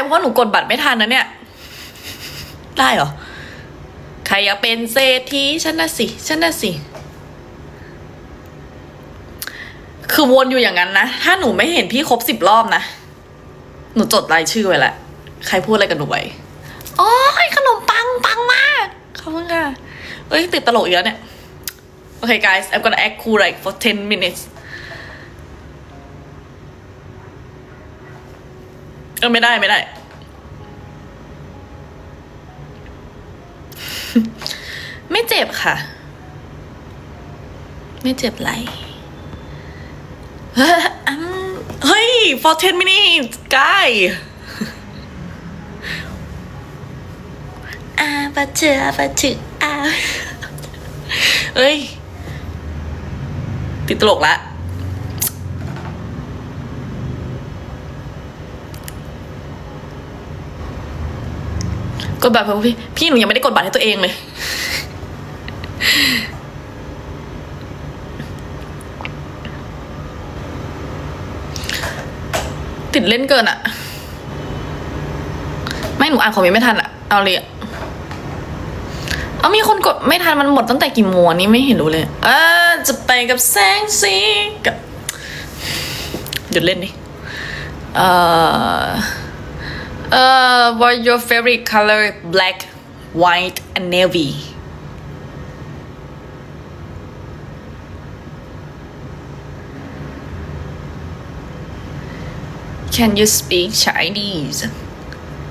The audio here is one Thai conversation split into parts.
เพราะว่าหนูกดบัตรไม่ทันนะเนี่ย ได้เหรอ ใครอยากเป็นเศรษฐีฉันน่ะสิฉันน่ะสิ คือวนอยู่อย่างนั้นนะ ถ้าหนูไม่เห็นพี่ครบสิบรอบนะ หนูจดรายชื่อไว้แล้วใครพูดอะไรกับหนูไว้โอ้ยขนมปังปังมากขอบคุณค่ะเอ้ยติดตลกอีกแล้วเนี่ยโอเค guys I'm gonna act cool like for 10 minutes เออไม่ได้ไม่ได้ ไม่เจ็บค่ะ ไม่เจ็บไหลเฮ้ยอืมเฮ้ย for 10 minutes guy อาปะเจอปะจึอาเอ้ย ติดตลกละ กดบัตรเพื่อพี่พี่หนูยังไม่ได้กดบัตรให้ตัวเองเลย ติดเล่นเกินอะไม่หนูอ่านคอมเมนต์ไม่ทันอะเอาเลยอะเอามีคนกดไม่ทันมันหมดตั้งแต่กี่โมงนี้ไม่เห็นรู้เลย เออจะไปกับแสงสีกับหยุดเล่นดิเออ Uh, what your favorite color? Black, white, and navy. Can you speak Chinese?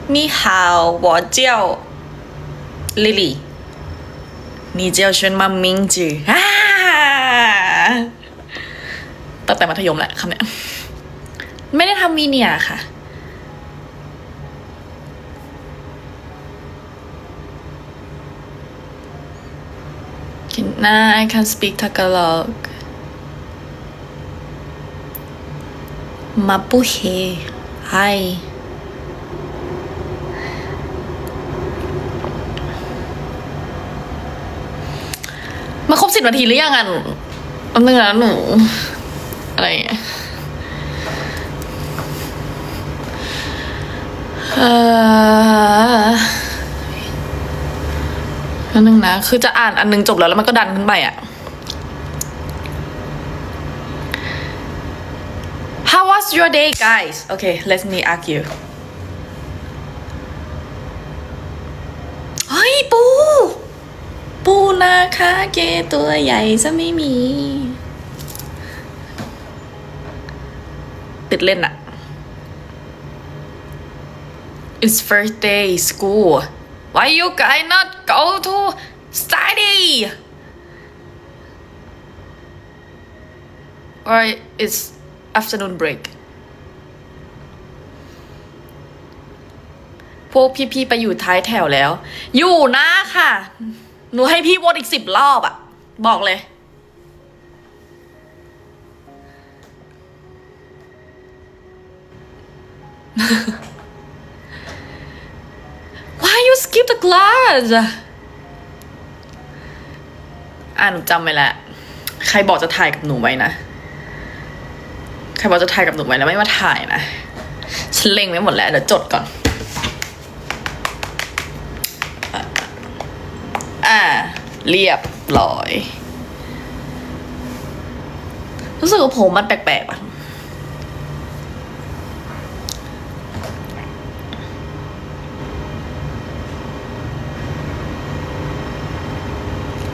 你好，我叫 Lily。你叫什么名字啊？ตั้งแต่มัธยมแหละคำเนี้ยไม่ได้ทำมีเนียค่ะ Can I can speak Tagalog. Mabuhay. Hi. มาครบสิบนาทีหรือยังอะหนูแป๊บนึงนะหนู อะไรเงี้ยเอ่อ อันนึงนะ คือจะอ่านอันนึงจบแล้วแล้วมันก็ดันขึ้นไปอะ How was your day guys Okay let me ask you เฮ้ยปู ปูนาคาเกตัวใหญ่ซะไม่มี ติดเล่นอะ It's first day school Why you guys not go to study? Or it's afternoon break? พวกพี่ๆไปอยู่ท้ายแถวแล้ว อยู่นะค่ะ หนูให้พี่วนอีกสิบรอบอะบอกเลย you skip the class อ่าหนูจำไว้แล้วใครบอกจะถ่ายกับหนูไว้นะ ใครบอกจะถ่ายกับหนูไว้แล้วไม่มาถ่ายนะ ฉันเล็งไว้หมดแล้วเดี๋ยวจดก่อน อะอ่าเรียบร้อย รู้สึกว่าผมมันแปลกๆอะ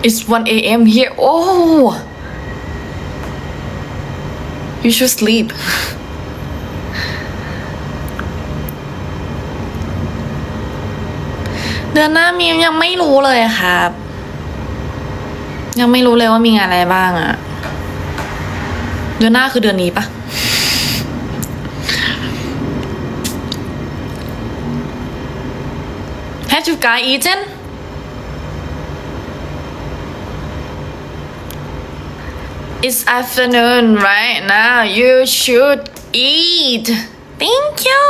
It's 1 a.m. here. Oh! You should sleep. เดือนหน้ามียังไม่รู้เลยครับ ยังไม่รู้เลยว่ามีงานอะไรบ้างอะเดือนหน้าคือเดือนนี้ปะ Have you guys eaten? It's afternoon right now. You should eat. Thank you.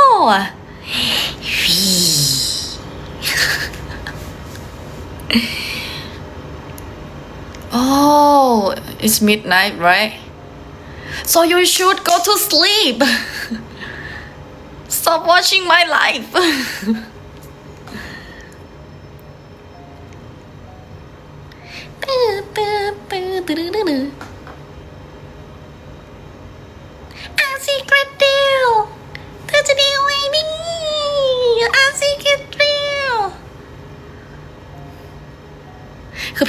oh, it's midnight, right? So you should go to sleep. stop watching my life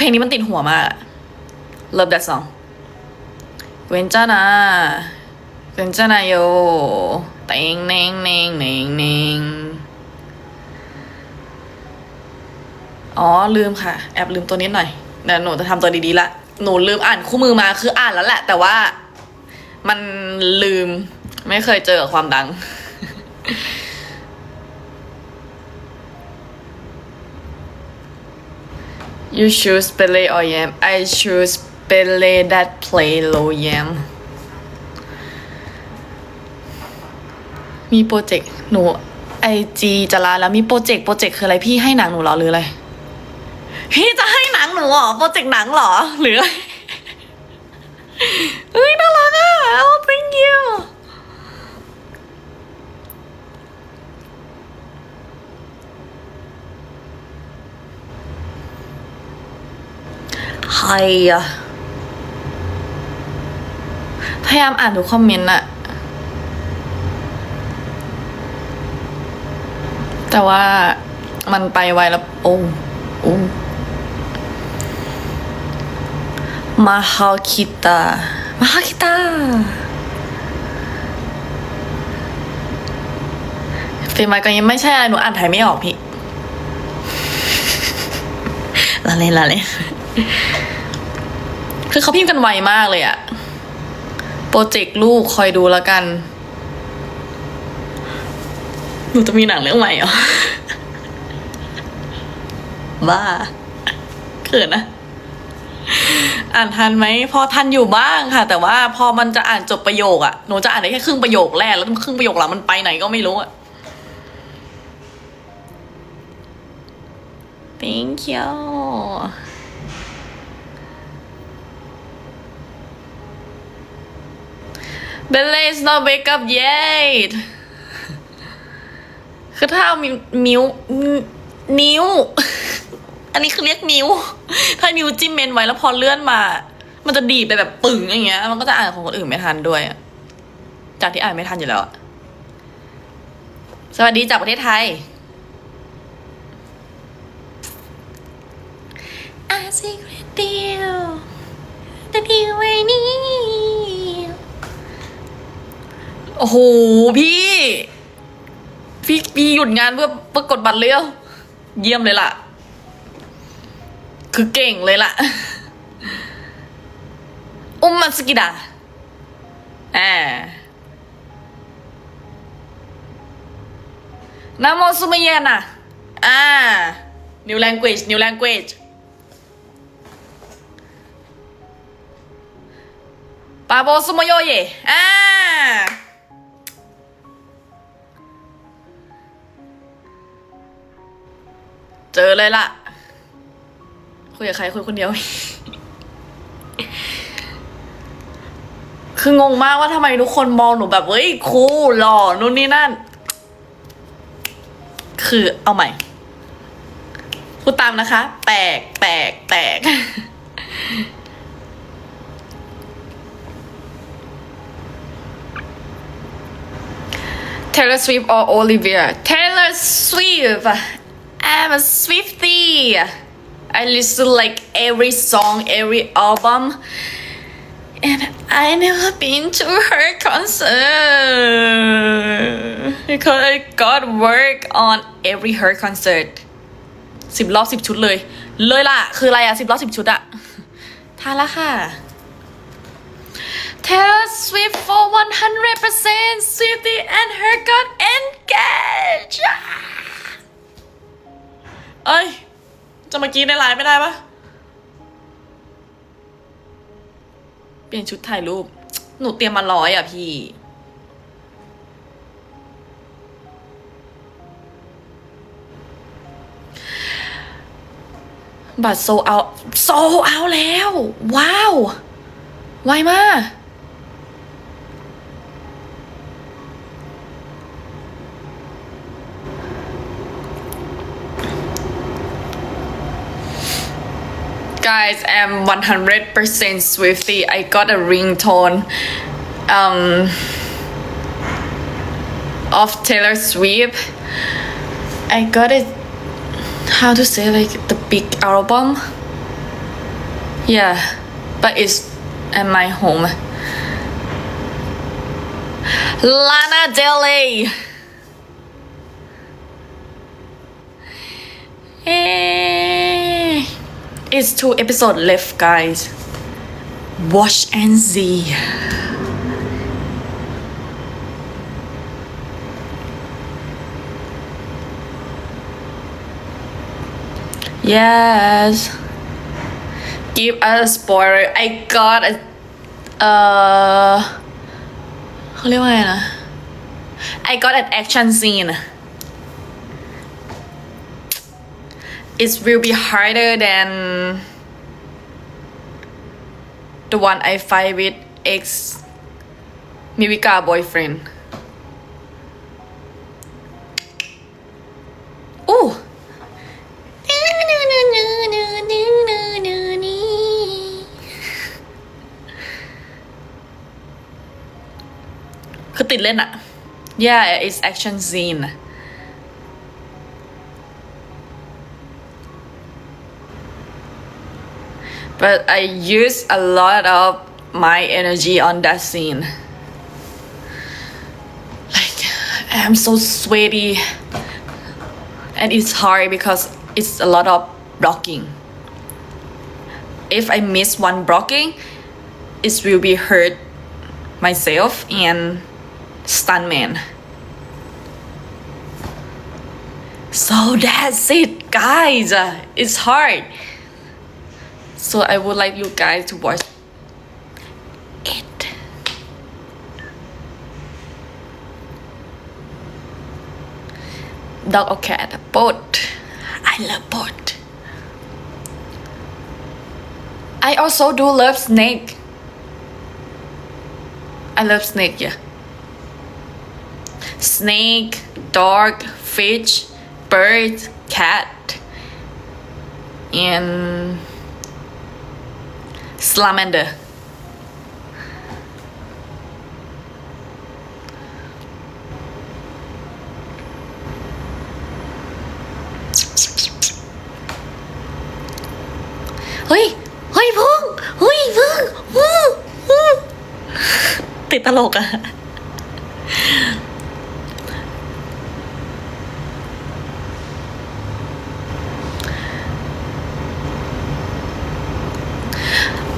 ลงนี้มันติดหัวมาก Love that song เวนจ้านาเวนจ้านาโยเต็งเน่งเน่งเน่งเน่งอ๋อ ลืมค่ะ แอบลืมตัวนี้หน่อยเดี๋ยวหนูจะทำตัวดีๆละ หนูลืมอ่านคู่มือมาคืออ่านแล้วแหละ แต่ว่า มันลืมไม่เคยเจอความดัง You choose Pele or Yam I choose Pele that play low Yam มีโปรเจกต์หนูไอจีจะลาแล้วมีโปรเจกต์โปรเจกต์คืออะไรพี่ให้หนังหนูหรอหรืออะไร พี่จะให้หนังหนูหรอโปรเจกต์หนังหรอหรืออะไรเฮ้ยน่ารักอะ oh thank you ใครอะพยายามอ่านทุกคอมเมนต์อะแต่ว่ามันไปไวแล้ว โอ้โอ้มาฮาคิตามาฮาคิตาฟรมไมก็ยังไม่ใช่อะไรหนูอ่านไทยไม่ออกพี่ละเล่นละเล่น คือเขาพิมพ์กันไวมากเลยอะโปรเจกต์ลูกคอยดูแล้วกัน หนูจะมีหนังเรื่องใหม่เหรอ บ้าเขินนะ อ่านทันไหม พอทันอยู่บ้างค่ะ แต่ว่าพอมันจะอ่านจบประโยคอะหนูจะอ่านได้แค่ครึ่งประโยคแรก แล้วครึ่งประโยคหลังมันไปไหนก็ไม่รู้อะ thank you Bella is not wake up yet คือถ้าเอามิวมิวนิ้ว อันนี้คือเรียกนิ้ว ถ้านิ้วจิ้มเมนไว้แล้วพอเลื่อนมา มันจะดีดไปแบบปึ่งอย่างเงี้ย มันก็จะอ่านของคนอื่นไม่ทันด้วย จากที่อ่านไม่ทันอยู่แล้วสวัสดีจากประเทศไทย A secret deal the deal ไว้นี่ โอ้โหพี่ พี่พี่หยุดงานเพื่อเพื่อกดบัตรเลยเหรอเยี่ยมเลยล่ะ คือเก่งเลยล่ะ อุ้มมัสกิดาอ่านามสุมเยนะอ่า new language new language ปาโบสุโมโยเยอ่า เจอเลยล่ะ คุยกับใครคุยคนเดียว คืองงมากว่าทำไมทุกคนมองหนูแบบเฮ้ยคูลหล่อนู่นนี่นั่น คือเอาใหม่ พูดตามนะคะแปลกแปลกแปลก Taylor Swift or Olivia? Taylor Swift. I'm a Swiftie. I listen like every song, every album. And I never been to her concert because I got work on every her concert สิบรอบสิบชุดเลย เลยล่ะ คืออะไรอะสิบรอบสิบชุดอะทานละค่ะ Taylor Swift for 100% Swiftie and her got engaged เอ้ย จะมื่อกี้ในไลน์ไม่ได้ปะเปลี่ยนชุดถ่ายรูป หนูเตรียมมาร้อยอะพี่ บัตรโซเอา โซเอาแล้ว ว้าว ไวมาก Guys, I'm 100% Swifty. I got a ringtone um, of Taylor Swift. I got it. How to say like the big album? Yeah, but it's at my home. Lana Del Rey. Eh, It's two episodes left, guys. Watch and see. Yes. Give us a spoiler. I got a เอ่อเขาเรียกว่าไงนะ I got an action scene. it will be harder than the one I fight with ex Mirika boyfriend. Ooh. yeah, it's action scene. But I use a lot of my energy on that scene like I'm so sweaty and it's hard because it's a lot of blocking if I miss one blocking it will be hurt myself and stuntman. So that's it, guys. It's hard. So I would like you guys to watch it. Dog or cat? Both. I love both. I also do love snake. I love snake, yeah. Snake, dog, fish, bird, cat, and Salamander เฮ้ย เฮ้ยพุ่งเฮ้ยพุ่งติดตลกอะ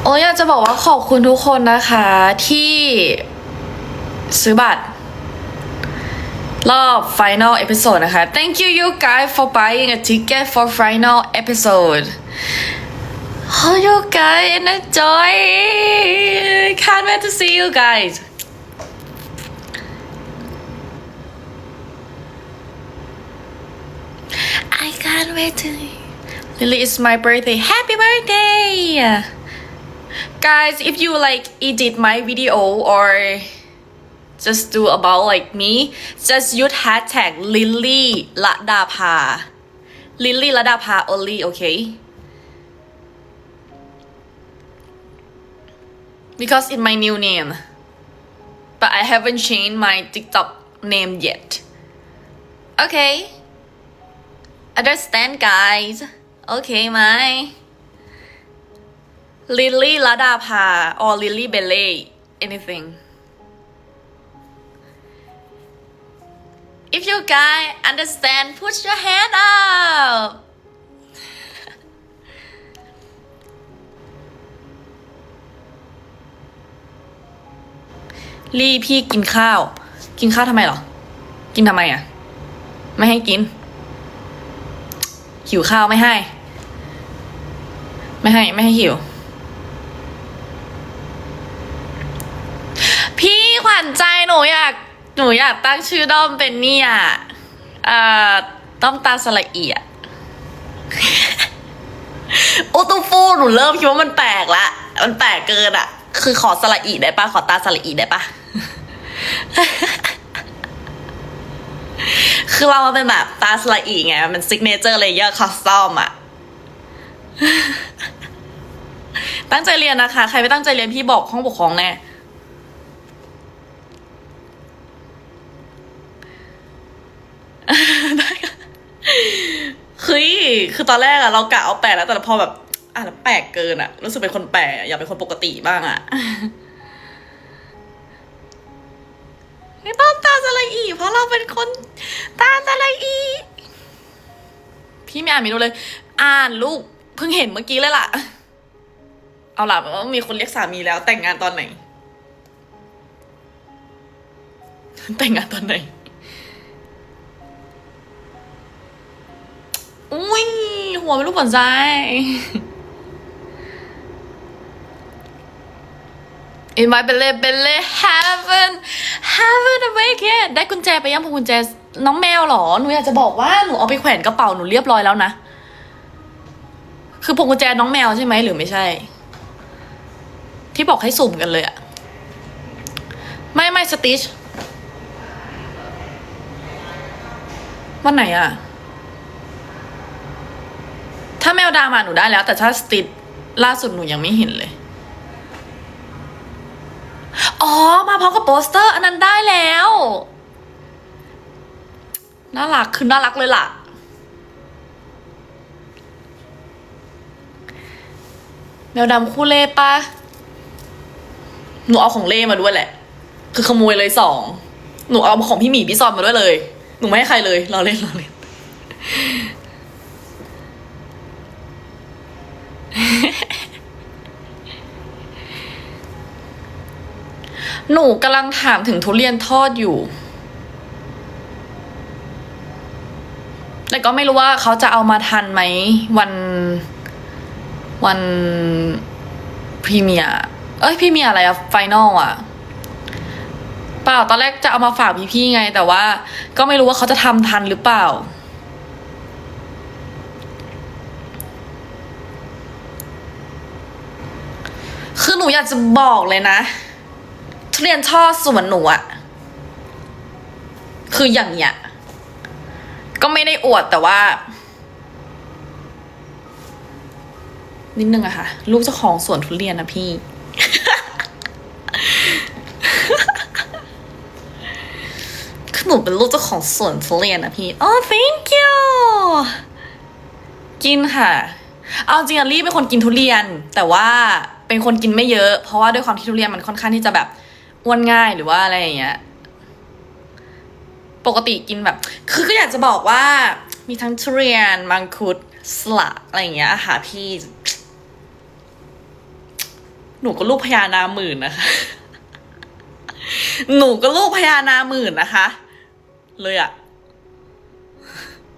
โอ้ยอยากจะบอกว่าขอบคุณทุกคนนะคะ ที่ซื้อบัตร รอบ final episode นะคะ thank you you guys for buying a ticket for final episode Oh, you guys enjoy! Can't wait to see you guys. I can't wait to. Lily, is my birthday. Happy birthday! Guys, if you like edit my video or just do about like me, just use hashtag Lily Ladapa. Lily Ladapa only, okay? because it's my new name. But I haven't changed my TikTok name yet. Okay. Understand, guys? Okay, my ลิลลี่ลาดาภา or ลิลลี่เบลเล่ anything if you guys understand put your hand up ลี่พี่กินข้าว กินข้าวทำไมหรอ กินทำไมอะ ไม่ให้กิน หิวข้าวไม่ให้ ไม่ให้ ไม่ให้หิว พี่ขวัญใจหนูอยากหนูอยากตั้งชื่อด้อมเป็นนี่อะเอ่อด้อมตาสละเอียดโอตูฟูหนูเริ่มคิดว่ามันแปลกละ มันแปลกเกินอะคือขอสละอีได้ปะขอตาสละอีได้ปะคือเรามาเป็นแบบตาสละอีไง มันซิกเนเจอร์เลเยอร์คอสตอมอะตั้งใจเรียนนะคะ ใครไม่ตั้งใจเรียนพี่บอกห้องปกครองแน่ ได้ค่ะเฮ้ย คือตอนแรกอะเรากะเอาแปดแล้วแต่พอแบบอะแปลกเกินอะรู้สึกเป็นคนแปลกอยากเป็นคนปกติบ้างอะไม่ต้องตาสละอีเพราะเราเป็นคนตาสละอี พี่ไม่อ่านเมนูเลย อ่านลูกเพิ่งเห็นเมื่อกี้เลยล่ะ เอาล่ะว่ามีคนเรียกสามีแล้วแต่งงานตอนไหน แต่งงานตอนไหน อุ้ยหัวเป็นรูปหัวใจ In my belly belly heaven heaven awaken ได้กุญแจไปยังพวงกุญแจน้องแมวหรอ หนูอยากจะบอกว่าหนูเอาไปแขวนกระเป๋าหนูเรียบร้อยแล้วนะ คือพวงกุญแจน้องแมวใช่ไหมหรือไม่ใช่ ที่บอกให้สุ่มกันเลยอะไม่ไม่สติชวันไหนอะ ถ้าแมวดามาหนูได้แล้ว แต่ถ้าสติชล่าสุดหนูยังไม่เห็นเลย อ๋อ มาพร้อมกับโปสเตอร์ อันนั้นได้แล้ว น่ารักคือน่ารักเลยล่ะ แมวดำคู่เล่ปะหนูเอาของเล่มาด้วยแหละ คือขโมยเลยสอง หนูเอาของพี่หมีพี่ซอนมาด้วยเลย หนูไม่ให้ใครเลยรอเล่นรอเล่น หนูกำลังถามถึงทุเรียนทอดอยู่ แต่ก็ไม่รู้ว่าเขาจะเอามาทันไหม วันวันพรีเมียเอ้ยพรีเมียอะไรอะไฟนอลอะเปล่าตอนแรกจะเอามาฝากพี่ๆไง แต่ว่า ก็ไม่รู้ว่าเขาจะทำทันหรือเปล่าคือหนูอยากจะบอกเลยนะ ทุเรียนทอดสวนหนูอะคืออย่างเนี้ยก็ไม่ได้อวดแต่ว่า นิดนึงอะค่ะ ลูกเจ้าของสวนทุเรียนนะพี่ คือหนูเป็นลูกเจ้าของสวนทุเรียนนะพี่อ๋อ thank you กินค่ะ เอาจริงอะลี่เป็นคนกินทุเรียน แต่ว่าเป็นคนกินไม่เยอะ เพราะว่าด้วยความที่ทุเรียนมันค่อนข้างที่จะแบบ อ้วนง่ายหรือว่าอะไรอย่างเงี้ย ปกติกินแบบ คือก็อยากจะบอกว่า มีทั้งทุเรียน มังคุด สละอะไรอย่างเงี้ยค่ะพี่ หนูก็ลูกพญานาหมื่นนะคะ หนูก็ลูกพญานาหมื่นนะคะ เลยอะ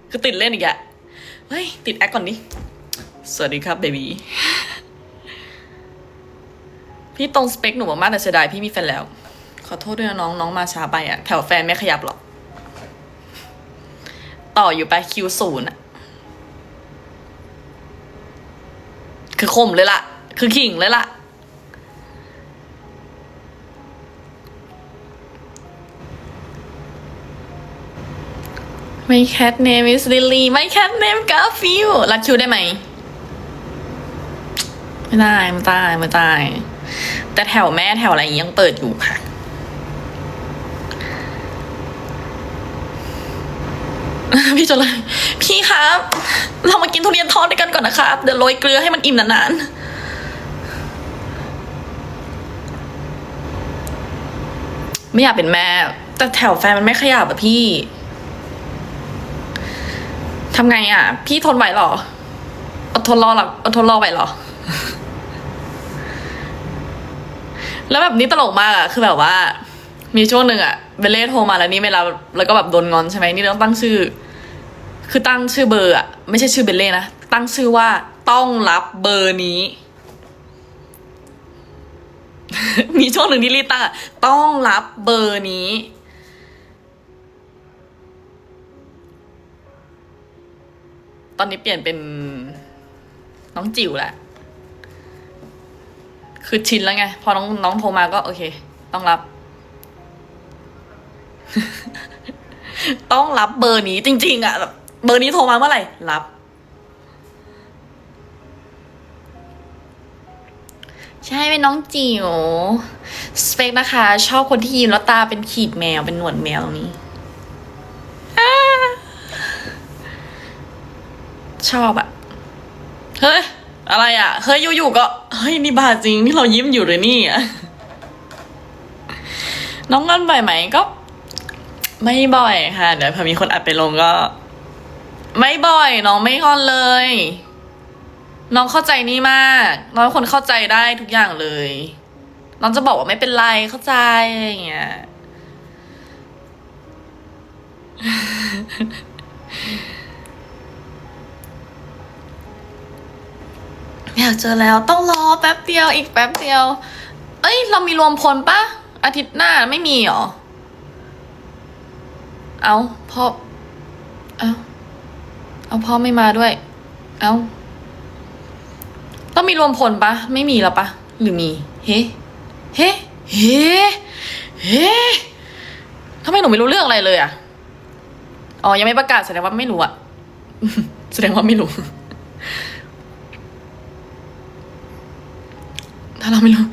คือติดเล่นอีกอะเฮ้ย ติดแอคก่อนดิ สวัสดีครับเบบีพี่ตรงสเปคหนูมากๆแต่เสียดายพี่มีแฟนแล้ว ขอโทษด้วยนะน้องน้องมาช้าไปอะแถวแฟนไม่ขยับหรอก ต่ออยู่ไปคิวศูนย์อะคือคมเลยล่ะ คือขิงเลยล่ะ My cat name is Lily My cat name Garfield รัดคิวได้ไหม ไม่ได้ไม่ได้ไม่ได้แต่แถวแม่แถวอะไรนี้ยังเปิดอยู่ค่ะ พี่จนเลยพี่ครับ เรามากินทุเรียนทอดด้วยกันก่อนนะครับ เดี๋ยวโรยเกลือให้มันอิ่มนานๆไม่อยากเป็นแม่ แต่แถวแฟนมันไม่ขยับอะพี่ ทำไงอะพี่ทนไหวหรอ อดทนรอหรออดทนรอไหวหรอ แล้วแบบนี้ตลกมากอะคือแบบว่า มีช่วงหนึ่งอะ เบลเล่โทรมาแล้วนี่เวลาแล้วก็แบบโดนงอนใช่ไหมนี่ต้องตั้งชื่อ คือตั้งชื่อเบอร์อะไม่ใช่ชื่อเบลเล่นะตั้งชื่อว่าต้องรับเบอร์นี้ มีช่วงหนึ่งที่รีตั้งต้องรับเบอร์นี้ ตอนนี้เปลี่ยนเป็นน้องจิ๋วแหละคือชินแล้วไง พอน้องน้องโทรมาก็โอเค ต้องรับ ต้องรับเบอร์นี้จริง ๆอะแบบเบอร์นี้โทรมาเมื่อไหร่ รับ ใช่เป็นน้องจิ๋วสเปคนะคะ ชอบคนที่ยิ้มแล้วตาเป็นขีดแมวเป็นหนวดแมวตรงนี้อ่าชอบอะเฮ้ย อะไรอะเฮ้ยอยู่ๆก็ เฮ้ย นี่บาจริงที่เรายิ้มอยู่เลยนี่อะน้องงอนบ่อยไหมก็ ไม่บ่อยค่ะ เดี๋ยวพอมีคนอัดไปลงก็ ไม่บ่อย น้องไม่งอนเลย น้องเข้าใจนี่มากน้องเป็นคนเข้าใจได้ทุกอย่างเลย น้องจะบอกว่าไม่เป็นไรเข้าใจอะไรอย่างเงี้ยอยากเจอแล้วต้องรอแป๊บเดียวอีกแป๊บเดียว เอ้ย เรามีรวมพลปะอาทิตย์หน้าไม่มีหรอ เอาพ่อ เอาเอาพ่อไม่มาด้วย เอาต้องมีรวมพลปะ ไม่มีแล้วปะ หรือมี เฮ้เฮ้เฮ้เฮ้ทำไมหนูไม่รู้เรื่องอะไรเลยอะอ๋อ ยังไม่ประกาศแสดงว่าไม่รู้อะแสดงว่าไม่รู้ ถ้าเราไม่รู้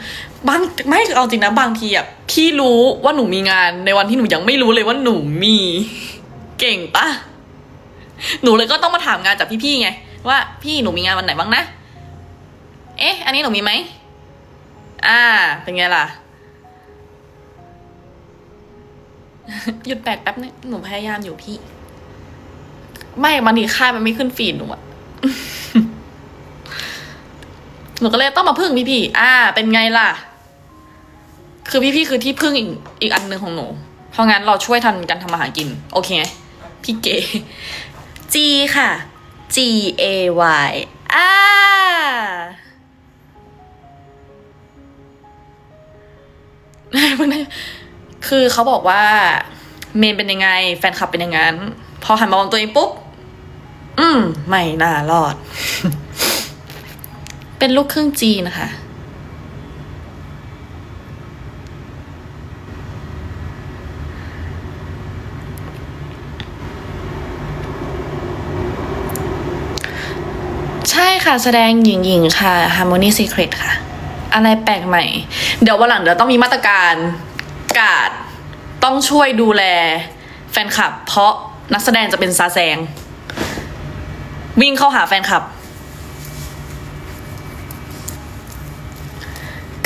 บางไม่เอาจริงนะบางทีอะพี่รู้ว่าหนูมีงานในวันที่หนูยังไม่รู้เลยว่าหนูมีเก่งปะหนูเลยก็ต้องมาถามงานจากพี่ๆไงว่าพี่หนูมีงานวันไหนบ้างนะ เอ๊ะ อันนี้หนูมีไหมอ่า เป็นไงล่ะ หยุดแปลกแป๊บนึงหนูพยายามอยู่พี่ ไม่บางทีค่ายมันไม่ขึ้นฟีดหนูอะ หนูก็เลยต้องมาพึ่งพี่ๆอ่า เป็นไงล่ะ คือพี่ๆคือที่พึ่งอีกอีกอันหนึ่งของหนู เพราะงั้นเราช่วยทันกันทำอาหารกิน โอเคไหมพี่เก๋ G ค่ะ G A Y อ่าเพิ่งได้คือเขาบอกว่า เมนเป็นยังไง แฟนคลับเป็นย่างนั้นพอหันมามองตัวเองปุ๊บ อืม ไม่น่ารอด เป็นลูกครึ่งจีนนะคะ ใช่ค่ะ แสดงหญิงๆค่ะ Harmony Secret ค่ะ อะไรแปลกใหม่ เดี๋ยววันหลังเดี๋ยวต้องมีมาตรการกาดต้องช่วยดูแลแฟนคลับ เพราะนักแสดงจะเป็นซาแซง วิ่งเข้าหาแฟนคลับ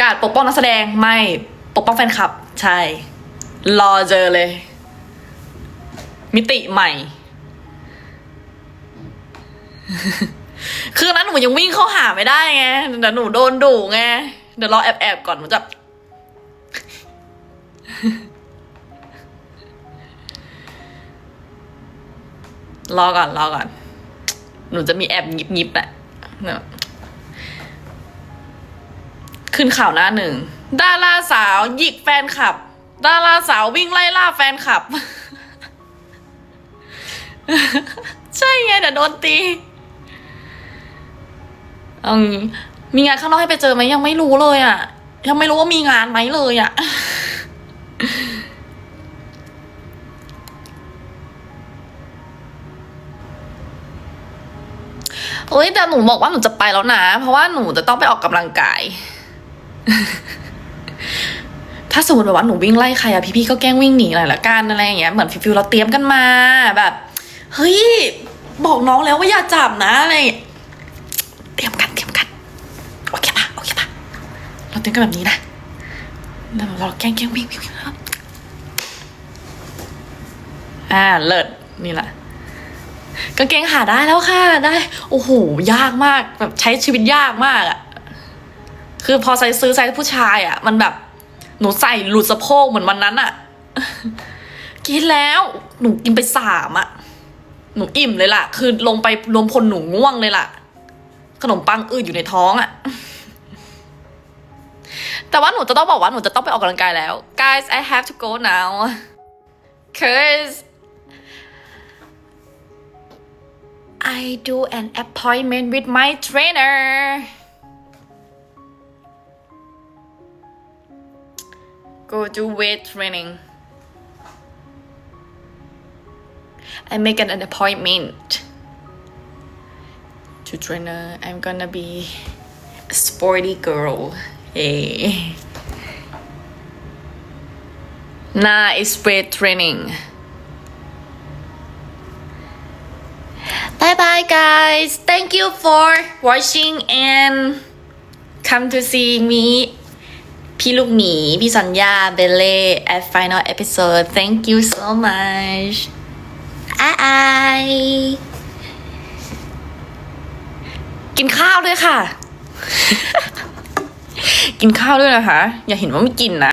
กาดปกป้องนักแสดงไม่ปกป้องแฟนคลับ ใช่ รอเจอเลย มิติใหม่ คือนั้นหนูยังวิ่งเข้าหาไม่ได้ไงเดี๋ยวหนูโดนดุไงเดี๋ยวรอแอบแอบๆก่อนหนูจะรอก่อนรอก่อน หนูจะมีแอบยิบยิบๆแหละเนี่ย ขึ้นข่าวหน้าหนึ่ง ดาราสาวหยิกแฟนคลับ ดาราสาววิ่งไล่ล่าแฟนคลับ ใช่ไงเดี๋ยวโดนตีเอางี้มีงานข้างนอกให้ไปเจอไหมยังไม่รู้เลยอะ่ะ ยังไม่รู้ว่ามีงานไหมเลยอะ่ะเฮ้ยแต่หนูบอกว่าหนูจะไปแล้วนะ เพราะว่าหนูจะต้องไปออกกำลังกาย ถ้าสมมติแบบว่าหนูวิ่งไล่ใครอะพี่ๆก็แกล้งวิ่งหนีหน่อยละกันอะไรอย่างเงี้ยเหมือนฟิลๆเราเตรียมกันมาแบบเฮ้ยบอกน้องแล้วว่าอย่าจับนะอะไรเงี้ยเตรียมกันเตรียมกันโอเคปะโอเคปะเราเตรียมกันแบบนี้นะแล้วเราแกล้งแกล้งวิ่งวิ่งวิ่งครับอ่าเลิศนี่แหละกางเกงหาได้แล้วค่ะได้ โอ้โหยากมากแบบใช้ชีวิตยากมากอะ คือพอใส่ซื้อไซส์ผู้ชายอะมันแบบหนูใส่หลุดสะโพกเหมือนวันนั้นอะกินแล้ว หนูกินไปสามอะหนูอิ่มเลยล่ะ คือลงไปรวมพลหนูง่วงเลยล่ะ ขนมปังอืดอยู่ในท้องอะ แต่ว่าหนูจะต้องบอกว่าหนูจะต้องไปออกกำลังกายแล้ว guys I have to go now cause I do an appointment with my trainer Go do weight training. I make an appointment to trainer. I'm gonna be a sporty girl. Hey. Nah, it's weight training. Bye bye guys. Thank you for watching and come to see me พี่ลูกหมี พี่สัญญาเบลเล่ at final episode thank you so much ไอ้ายกินข้าวด้วยค่ะ กินข้าวด้วยนะคะ อย่าเห็นว่าไม่กินนะ